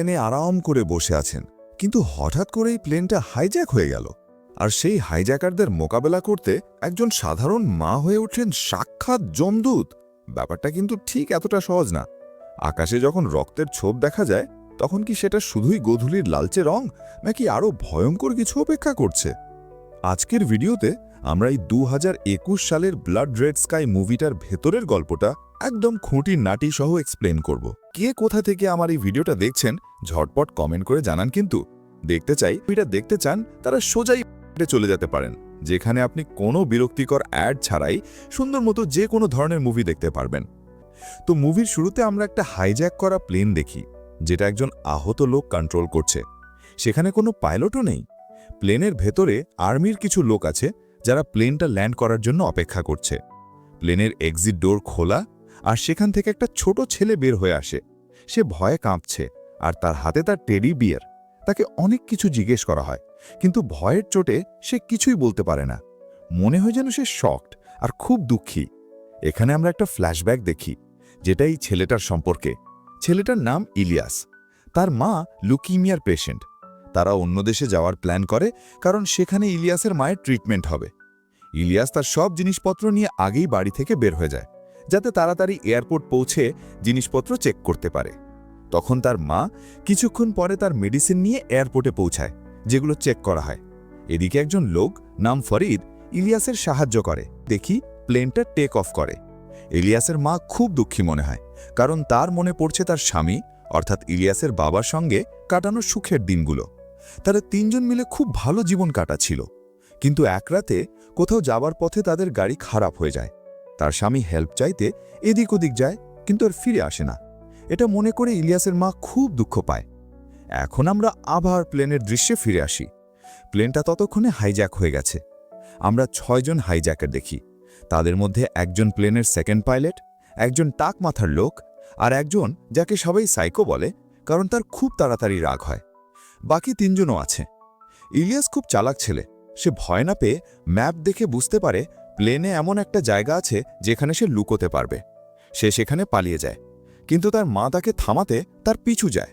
প্লেনে আরাম করে বসে আছেন, কিন্তু হঠাৎ করেই প্লেনটা হাইজ্যাক হয়ে গেল। আর সেই হাইজ্যাকারদের মোকাবেলা করতে একজন সাধারণ মা হয়ে উঠলেন সাক্ষাৎ জমদূত। ব্যাপারটা কিন্তু ঠিক এতটা সহজ না। আকাশে যখন রক্তের ছোপ দেখা যায়, তখন কি সেটা শুধুই গোধূলির লালচে রং, নাকি আরও ভয়ঙ্কর কিছু অপেক্ষা করছে? আজকের ভিডিওতে আমরা এই দু হাজার একুশ সালের ব্লাড রেড স্কাই মুভিটার ভেতরের গল্পটা একদম খুঁটি নাটি সহ এক্সপ্লেন করব। কে কোথা থেকে আমার এই ভিডিওটা দেখছেন, ঝটপট কমেন্ট করে জানান কিন্তু। দেখতে চাই এটা দেখতে চান, তারা সোজাই চলে যেতে পারেন, যেখানে আপনি কোনো বিরক্তিকর অ্যাড ছাড়াই সুন্দর মতো যে কোনো ধরনের মুভি দেখতে পারবেন। তো মুভির শুরুতে আমরা একটা হাইজ্যাক করা প্লেন দেখি, যেটা একজন আহত লোক কন্ট্রোল করছে। সেখানে কোনো পাইলটও নেই। প্লেনের ভেতরে আর্মির কিছু লোক আছে যারা প্লেনটা ল্যান্ড করার জন্য অপেক্ষা করছে। প্লেনের এক্সিট ডোর খোলা আর সেখান থেকে একটা ছোট ছেলে বের হয়ে আসে। সে ভয়ে কাঁপছে আর তার হাতে তার টেডি বিয়ার। তাকে অনেক কিছু জিজ্ঞেস করা হয়, কিন্তু ভয়ের চোটে সে কিছুই বলতে পারে না। মনে হয় যেন সে শকড আর খুব দুঃখী। এখানে আমরা একটা ফ্ল্যাশব্যাক দেখি, যেটা এই ছেলেটার সম্পর্কে। ছেলেটার নাম ইলিয়াস। তার মা লুকিমিয়ার পেশেন্ট। তারা অন্য দেশে যাওয়ার প্ল্যান করে, কারণ সেখানে ইলিয়াসের মায়ের ট্রিটমেন্ট হবে। ইলিয়াস তার সব জিনিসপত্র নিয়ে আগেই বাড়ি থেকে বের হয়ে যায়, যাতে তাড়াতাড়ি এয়ারপোর্ট পৌঁছে জিনিসপত্র চেক করতে পারে। তখন তার মা কিছুক্ষণ পরে তার মেডিসিন নিয়ে এয়ারপোর্টে পৌঁছায়, যেগুলো চেক করা হয়। এদিকে একজন লোক, নাম ফরিদ, ইলিয়াসের সাহায্য করে। দেখি, প্লেনটা টেক অফ করে। ইলিয়াসের মা খুব দুঃখী মনে হয়, কারণ তার মনে পড়ছে তার স্বামী, অর্থাৎ ইলিয়াসের বাবার সঙ্গে কাটানো সুখের দিনগুলো। তারা তিনজন মিলে খুব ভালো জীবন কাটাচ্ছিল কিন্তু এক রাতে কোথাও যাবার পথে তাদের গাড়ি খারাপ হয়ে যায়। তার স্বামী হেল্প চাইতে এদিক ওদিক যায়, কিন্তু আর ফিরে আসে না। এটা মনে করে ইলিয়াসের মা খুব দুঃখ পায়। এখন আমরা আবার প্লেনের দৃশ্যে ফিরে আসি। প্লেনটা ততক্ষণে হাইজ্যাক হয়ে গেছে। আমরা ছয়জন হাইজ্যাকার দেখি। তাদের মধ্যে একজন প্লেনের সেকেন্ড পাইলট, একজন টাক মাথার লোক আর একজন যাকে সবাই সাইকো বলে, কারণ তার খুব তাড়াতাড়ি রাগ হয়। বাকি তিনজনও আছে। ইলিয়াস খুব চালাক ছেলে। সে ভয় না পেয়ে ম্যাপ দেখে বুঝতে পারে প্লেনে এমন একটা জায়গা আছে যেখানে সে লুকোতে পারবে। সে সেখানে পালিয়ে যায়। কিন্তু তার মা তাকে থামাতে তার পিছু যায়।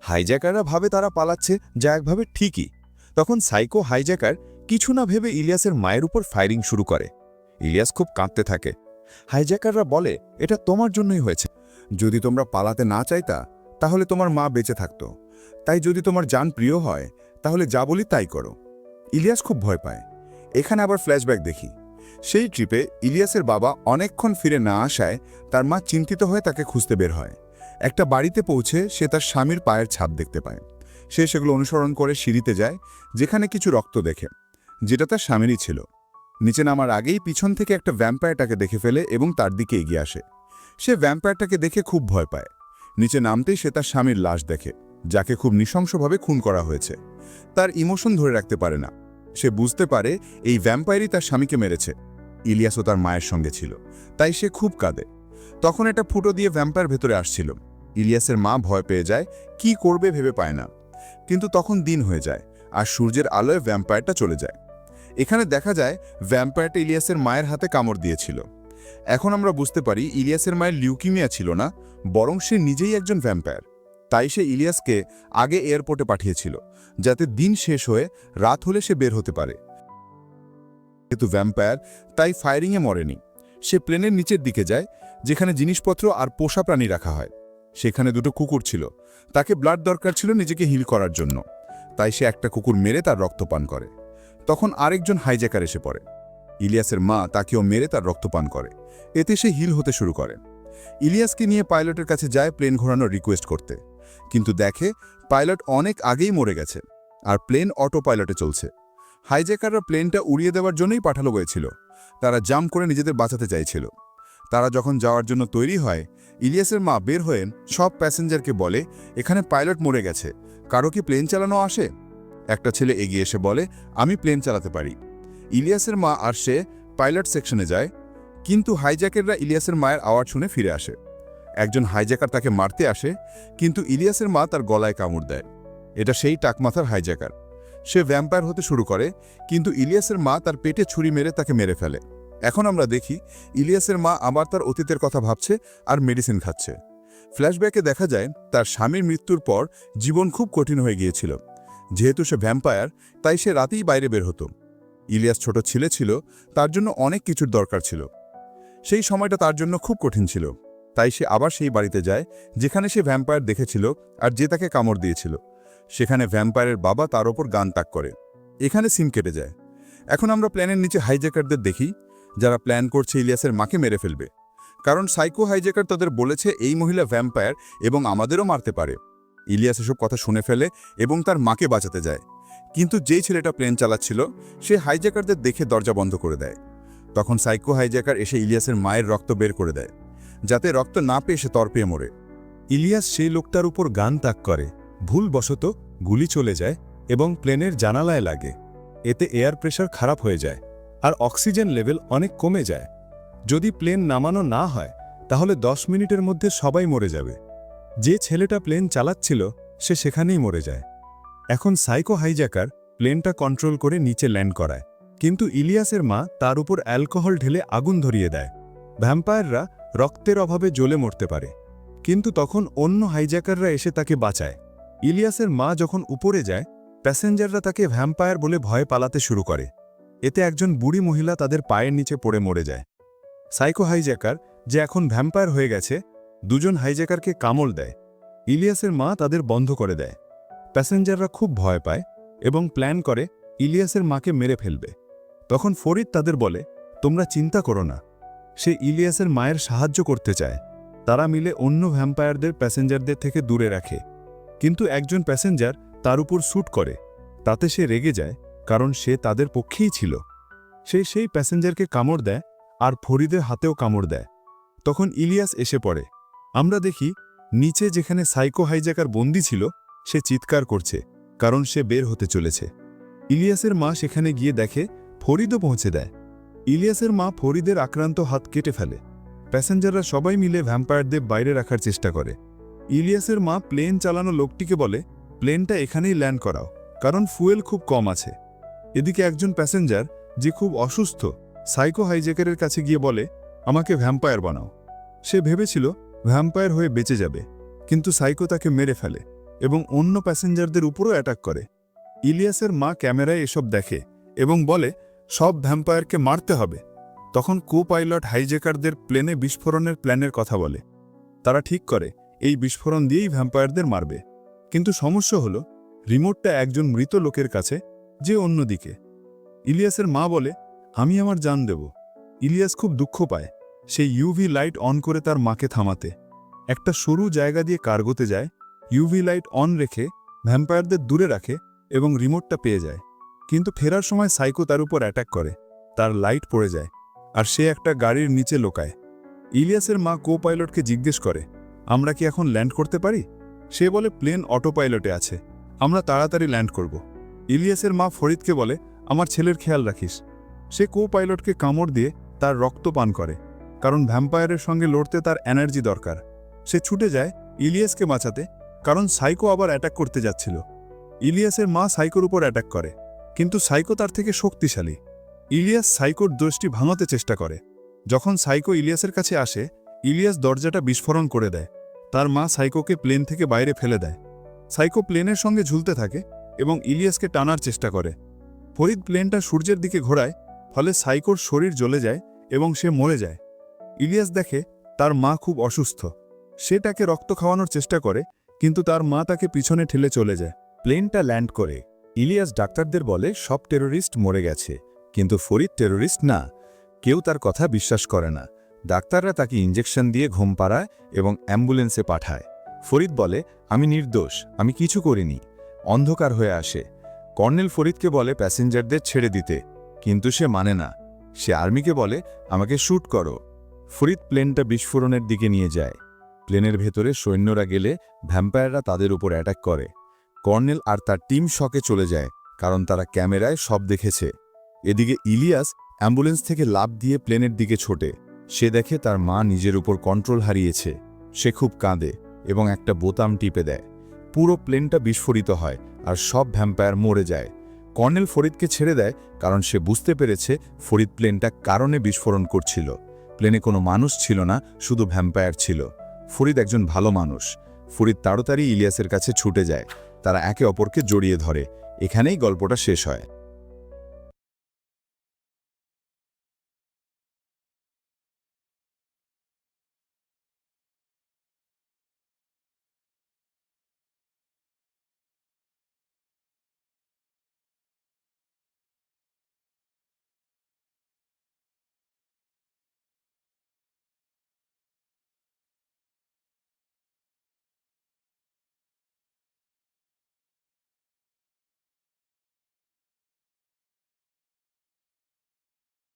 হাইজ্যাকাররা ভাবে তারা পালাচ্ছে, যা একভাবে ঠিকই। তখন সাইকো হাইজ্যাকার কিছু না ভেবে ইলিয়াসের মায়ের উপর ফায়ারিং শুরু করে। ইলিয়াস খুব কাঁদতে থাকে। হাইজ্যাকাররা বলে, এটা তোমার জন্যই হয়েছে। যদি তোমরা পালাতে না চাইতা, তাহলে তোমার মা বেঁচে থাকতো। তাই যদি তোমার যান প্রিয় হয়, তাহলে যা বলি তাই করো। ইলিয়াস খুব ভয় পায়। এখানে আবার ফ্ল্যাশব্যাক দেখি। সেই ট্রিপে ইলিয়াসের বাবা অনেকক্ষণ ফিরে না আসায় তার মা চিন্তিত হয়ে তাকে খুঁজতে বের হয়। একটা বাড়িতে পৌঁছে সে তার স্বামীর পায়ের ছাপ দেখতে পায়। সে সেগুলো অনুসরণ করে সিঁড়িতে যায়, যেখানে কিছু রক্ত দেখে, যেটা তার স্বামীরই ছিল। নিচে নামার আগেই পিছন থেকে একটা ভ্যাম্পায়ারটাকে দেখে ফেলে এবং তার দিকে এগিয়ে আসে। সে ভ্যাম্পায়ারটাকে দেখে খুব ভয় পায়। নিচে নামতেই সে তার স্বামীর লাশ দেখে। যাকে খুব নৃশংসভাবে খুন করা হয়েছে। তার ইমোশন ধরে রাখতে পারে না। সে বুঝতে পারে এই ভ্যাম্পায়ারই তার স্বামীকে মেরেছে। ইলিয়াসও তার মায়ের সঙ্গে ছিল। তাই সে খুব কাঁদে। তখন একটা ফুটো দিয়ে ভ্যাম্পায়ার ভেতরে আসছিল। ইলিয়াসের মা ভয় পেয়ে যায়, কি করবে ভেবে পায় না। কিন্তু তখন দিন হয়ে যায় আর সূর্যের আলোয় ভ্যাম্পায়ারটা চলে যায়। এখানে দেখা যায়, ভ্যাম্পায়ারটা ইলিয়াসের মায়ের হাতে কামড় দিয়েছিল। এখন আমরা বুঝতে পারি, ইলিয়াসের মায়ের লিউকিমিয়া ছিল না, বরং সে নিজেই একজন ভ্যাম্পায়ার। তাই সে ইলিয়াসকে আগে এয়ারপোর্টে পাঠিয়েছিল, যাতে দিন শেষ হয়ে রাত হলে সে বের হতে পারে। যেহেতু ভ্যাম্পায়ার তাই ফায়ারিংয়ে মরেনি। সে প্লেনের নিচের দিকে যায়, যেখানে জিনিসপত্র আর পোষা প্রাণী রাখা হয়। সেখানে দুটো কুকুর ছিল। তাকে ব্লাড দরকার ছিল নিজেকে হিল করার জন্য। তাই সে একটা কুকুর মেরে তার রক্ত পান করে। তখন আরেকজন হাইজ্যাকার এসে পড়ে। ইলিয়াসের মা তাকেও মেরে তার রক্তপান করে। এতে সে হিল হতে শুরু করে। ইলিয়াসকে নিয়ে পাইলটের কাছে যায় প্লেন ঘোরানোর রিকোয়েস্ট করতে। কিন্তু দেখে পাইলট অনেক আগেই মরে গেছে আর প্লেন অটো পাইলটে চলছে। হাইজ্যাকাররা প্লেনটা উড়িয়ে দেওয়ার জন্যই পাঠালো গিয়েছিল তারা জাম্প করে নিজেদের বাঁচাতে চাইছিল। তারা যখন যাওয়ার জন্য তৈরি হয়, ইলিয়াসের মা বের হয়ে সব প্যাসেঞ্জারকে বলে, এখানে পাইলট মরে গেছে। কারও কি প্লেন চালানো আসে? একটা ছেলে এগিয়ে এসে বলে, আমি প্লেন চালাতে পারি। ইলিয়াসের মা আর সে পাইলট সেকশনে যায়, কিন্তু হাইজ্যাকেররা ইলিয়াসের মায়ের আওয়াজ শুনে ফিরে আসে। একজন হাইজ্যাকার তাকে মারতে আসে, কিন্তু ইলিয়াসের মা তার গলায় কামড় দেয়। এটা সেই টাকমাথার হাইজ্যাকার সে ভ্যাম্পায়ার হতে শুরু করে, কিন্তু ইলিয়াসের মা তার পেটে ছুরি মেরে তাকে মেরে ফেলে। এখন আমরা দেখি, ইলিয়াসের মা আবার তার অতীতের কথা ভাবছে আর মেডিসিন খাচ্ছে। ফ্ল্যাশব্যাকে দেখা যায়, তার স্বামীর মৃত্যুর পর জীবন খুব কঠিন হয়ে গিয়েছিল। যেহেতু সে ভ্যাম্পায়ার তাই সে রাতেই বাইরে বের হতো। ইলিয়াস ছোট ছেলে ছিল, তার জন্য অনেক কিছুর দরকার ছিল। সেই সময়টা তার জন্য খুব কঠিন ছিল। তাই সে আবার সেই বাড়িতে যায়, যেখানে সে ভ্যাম্পায়ার দেখেছিল আর যে তাকে কামড় দিয়েছিল। সেখানে ভ্যাম্পায়ারের বাবা তার ওপর গান তাক করে। এখানে সিম কেটে যায়। এখন আমরা প্ল্যানের নিচে হাইজ্যাকারদের দেখি, যারা প্ল্যান করছে ইলিয়াসের মাকে মেরে ফেলবে। কারণ সাইকো হাইজ্যাকার তাদের বলেছে, এই মহিলা ভ্যাম্পায়ার এবং আমাদেরও মারতে পারে। ইলিয়াস এসব কথা শুনে ফেলে এবং তার মাকে বাঁচাতে যায়। কিন্তু যেই ছেলেটা প্লেন চালাচ্ছিল, সে হাইজ্যাকারদের দেখে দরজা বন্ধ করে দেয়। তখন সাইকো হাইজ্যাকার এসে ইলিয়াসের মায়ের রক্ত বের করে দেয়। যাতে রক্ত না পেয়ে সে তর্পে মরে। ইলিয়াস সেই লোকটার উপর গান তাক করে। ভুলবশত গুলি চলে যায় এবং প্লেনের জানালায় লাগে। এতে এয়ার প্রেশার খারাপ হয়ে যায় আর অক্সিজেন লেভেল অনেক কমে যায়। যদি প্লেন নামানো না হয়, তাহলে দশ মিনিটের মধ্যে সবাই মরে যাবে। যে ছেলেটা প্লেন চালাচ্ছিল, সে সেখানেই মরে যায়। এখন সাইকো হাইজ্যাকার প্লেনটা কন্ট্রোল করে নিচে ল্যান্ড করায়। কিন্তু ইলিয়াসের মা তার উপর অ্যালকোহল ঢেলে আগুন ধরিয়ে দেয়। ভ্যাম্পায়াররা রক্তের অভাবে জ্বলে মরতে পারে। কিন্তু তখন অন্য হাইজ্যাকাররা এসে তাকে বাঁচায়। ইলিয়াসের মা যখন উপরে যায়, প্যাসেঞ্জাররা তাকে ভ্যাম্পায়ার বলে ভয়ে পালাতে শুরু করে। এতে একজন বুড়ি মহিলা তাদের পায়ের নিচে পড়ে মরে যায়। সাইকো হাইজ্যাকার, যে এখন ভ্যাম্পায়ার হয়ে গেছে, দুজন হাইজ্যাকারকে কামল দেয়। ইলিয়াসের মা তাদের বন্ধ করে দেয়। প্যাসেঞ্জাররা খুব ভয় পায় এবং প্ল্যান করে ইলিয়াসের মাকে মেরে ফেলবে। তখন ফরিদ তাদের বলে, তোমরা চিন্তা করো না। সে ইলিয়াসের মায়ের সাহায্য করতে চায়। তারা মিলে অন্য ভ্যাম্পায়ারদের প্যাসেঞ্জারদের থেকে দূরে রাখে। কিন্তু একজন প্যাসেঞ্জার তার উপর শ্যুট করে। তাতে সে রেগে যায়, কারণ সে তাদের পক্ষেই ছিল। সে সেই প্যাসেঞ্জারকে কামড় দেয় আর ফরিদের হাতেও কামড় দেয়। তখন ইলিয়াস এসে পড়ে। আমরা দেখি, নিচে যেখানে সাইকো হাইজ্যাকার বন্দি ছিল, সে চিৎকার করছে, কারণ সে বের হতে চলেছে। ইলিয়াসের মা সেখানে গিয়ে দেখে, ফরিদও পৌঁছে দেয়। ইলিয়াসের মা ফরিদের আক্রান্ত হাত কেটে ফেলে। প্যাসেঞ্জাররা সবাই মিলে ভ্যাম্পায়ারদের বাইরে রাখার চেষ্টা করে। ইলিয়াসের মা প্লেন চালানো লোকটিকে বলে, প্লেনটা এখানেই ল্যান্ড করাও, কারণ ফুয়েল খুব কম আছে। এদিকে একজন প্যাসেঞ্জার, যে খুব অসুস্থ, সাইকো হাইজ্যাকারের কাছে গিয়ে বলে, আমাকে ভ্যাম্পায়ার বানাও। সে ভেবেছিল, ভ্যাম্পায়ার হয়ে বেঁচে যাবে। কিন্তু সাইকো তাকে মেরে ফেলে এবং অন্য প্যাসেঞ্জারদের উপরও অ্যাটাক করে। ইলিয়াসের মা ক্যামেরায় এসব দেখে এবং বলে সব ভ্যাম্পায়ারকে মারতে হবে। তখন কো পাইলট হাইজ্যাকারদের প্লেনে বিস্ফোরণের প্ল্যানের কথা বলে। তারা ঠিক করে, এই বিস্ফোরণ দিয়েই ভ্যাম্পায়ারদের মারবে। কিন্তু সমস্যা হলো, রিমোটটা একজন মৃত লোকের কাছে, যে অন্যদিকে। ইলিয়াসের মা বলে, আমি আমার জান দেব। ইলিয়াস খুব দুঃখ পায় সে ইউভি লাইট অন করে তার মাকে থামাতে। একটা সরু জায়গা দিয়ে কার্গোতে যায় ইউভি লাইট অন রেখে ভ্যাম্পায়ারদের দূরে রাখে এবং রিমোটটা পেয়ে যায়। কিন্তু ফেরার সময় সাইকো তার উপর অ্যাটাক করে। তার লাইট পড়ে যায় আর সে একটা গাড়ির নিচে লোকায়। ইলিয়াসের মা কো পাইলটকে জিজ্ঞেস করে, আমরা কি এখন ল্যান্ড করতে পারি? সে বলে, প্লেন অটো পাইলটে আছে। আমরা তাড়াতাড়ি ল্যান্ড করব। ইলিয়াসের মা ফরিদকে বলে, আমার ছেলের খেয়াল রাখিস। সে কো পাইলটকে কামড় দিয়ে তার রক্ত পান করে, কারণ ভ্যাম্পায়ারের সঙ্গে লড়তে তার এনার্জি দরকার। সে ছুটে যায় ইলিয়াসকে বাঁচাতে, কারণ সাইকো আবার অ্যাটাক করতে যাচ্ছিল। ইলিয়াসের মা সাইকোর উপর অ্যাটাক করে। কিন্তু সাইকো তার থেকে শক্তিশালী। ইলিয়াস সাইকোর দোষটি ভাঙাতে চেষ্টা করে। যখন সাইকো ইলিয়াসের কাছে আসে, ইলিয়াস দরজাটা বিস্ফোরণ করে দেয়। তার মা সাইকোকে প্লেন থেকে বাইরে ফেলে দেয়। সাইকো প্লেনের সঙ্গে ঝুলতে থাকে এবং ইলিয়াসকে টানার চেষ্টা করে। ফরিদ প্লেনটা সূর্যের দিকে ঘোরায়, ফলে সাইকোর শরীর জ্বলে যায় এবং সে মরে যায়। ইলিয়াস দেখে তার মা খুব অসুস্থ। সে তাকে রক্ত খাওয়ানোর চেষ্টা করে, কিন্তু তার মা তাকে পিছনে ঠেলে চলে যায়। প্লেনটা ল্যান্ড করে। ইলিয়াস ডাক্তারদের বলে, সব টেরোরিস্ট মরে গেছে, কিন্তু ফরিদ টেরোরিস্ট না। কেউ তার কথা বিশ্বাস করে না। ডাক্তাররা তাকে ইঞ্জেকশন দিয়ে ঘুম পাড়ায় এবং অ্যাম্বুলেন্সে পাঠায়। ফরিদ বলে, আমি নির্দোষ, আমি কিছু করিনি। অন্ধকার হয়ে আসে। কর্নেল ফরিদকে বলে, প্যাসেঞ্জারদের ছেড়ে দিতে। কিন্তু সে মানে না। সে আর্মিকে বলে, আমাকে শ্যুট করো। ফরিদ প্লেনটা বিস্ফোরণের দিকে নিয়ে যায়। প্লেনের ভেতরে সৈন্যরা গেলে ভ্যাম্পায়াররা তাদের উপর অ্যাটাক করে। কর্নেল আর তার টিম শকে চলে যায়, কারণ তারা ক্যামেরায় সব দেখেছে। এদিকে ইলিয়াস অ্যাম্বুলেন্স থেকে লাভ দিয়ে প্লেনের দিকে ছোটে। সে দেখে তার মা নিজের উপর কন্ট্রোল হারিয়েছে। সে খুব কাঁদে এবং একটা বোতাম টিপে দেয়। পুরো প্লেনটা বিস্ফোরিত হয় আর সব ভ্যাম্পায়ার মরে যায়। কর্নেল ফরিদকে ছেড়ে দেয় কারণ সে বুঝতে পেরেছে ফরিদ প্লেনটা কারণে বিস্ফোরণ করছিল। প্লেনে কোনো মানুষ ছিল না, শুধু ভ্যাম্পায়ার ছিল। ফরিদ একজন ভালো মানুষ। ফরিদ তাড়াতাড়ি ইলিয়াসের কাছে ছুটে যায়। তারা একে অপরকে জড়িয়ে ধরে। এখানেই গল্পটা শেষ হয়।